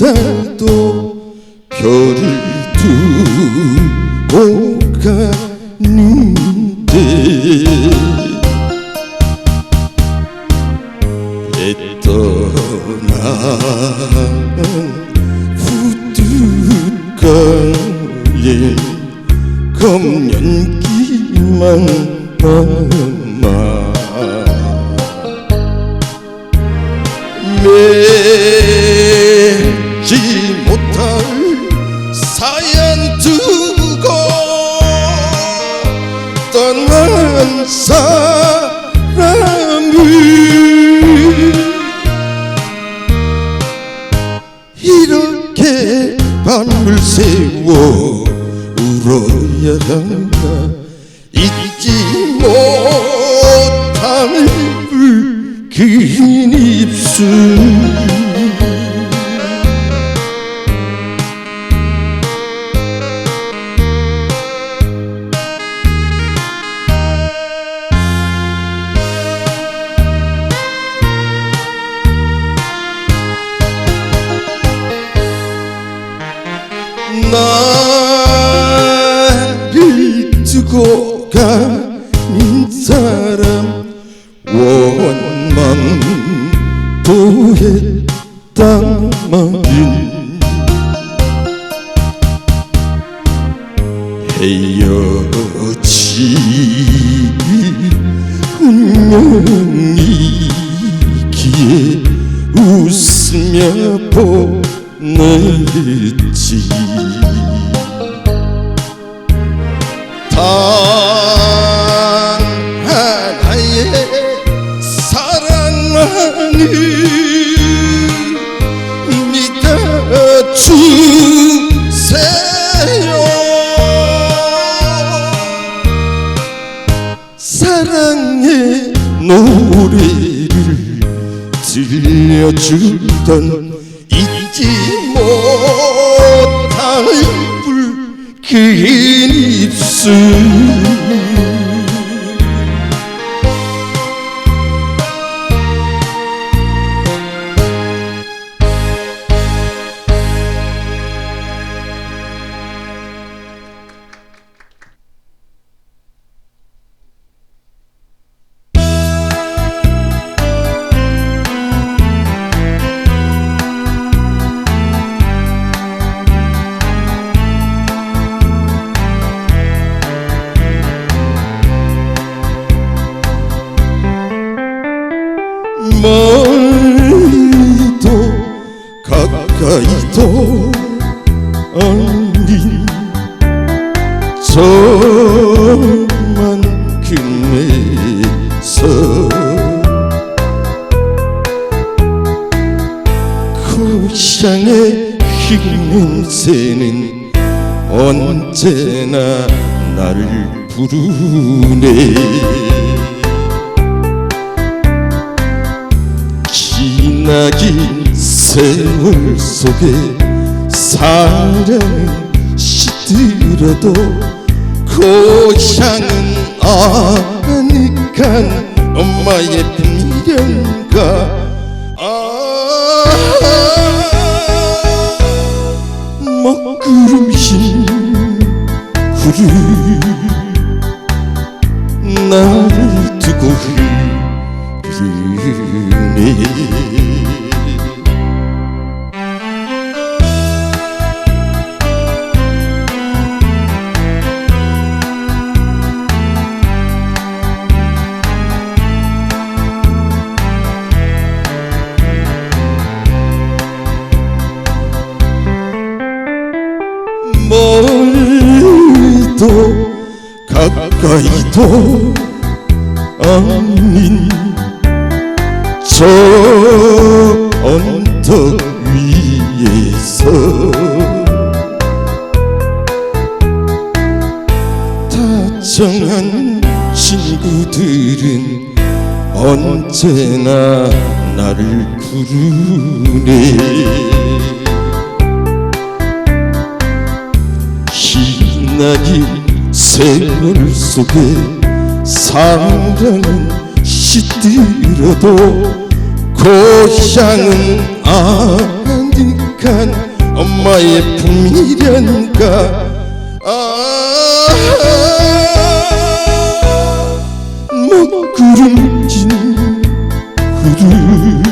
달도 별을 두고 가는데 배 떠난 후두가에 검연기만 남 사람을 이렇게 밤을 새워 울어야 한다. 잊지 못할 붉은 입술 말은 헤어지 운명이기에 웃으며 보냈지. 단 주던 잊지 못할 붉은 입술 아닌 저만큼에서 고향의 흰냄새는 언제나 나를 부르네. 지나긴 세월 속에 사랑은 시들어도 고향은 아니간 엄마의 미련가? 아 먹구름신 구름 나를 두고 흐르네 멀리도 가까이도 아닌 저 언덕 위에서 다정한 친구들은 언제나 나를 부르네 빛나긴 세월 속에 사랑은 시들어도 고향은 약한 엄마의 품이련가. 아 못 구름진 구름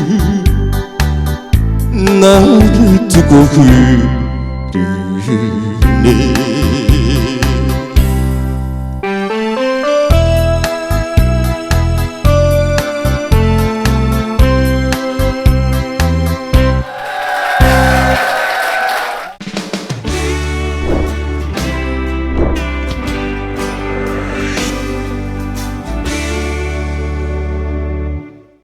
나를 두고 흐르네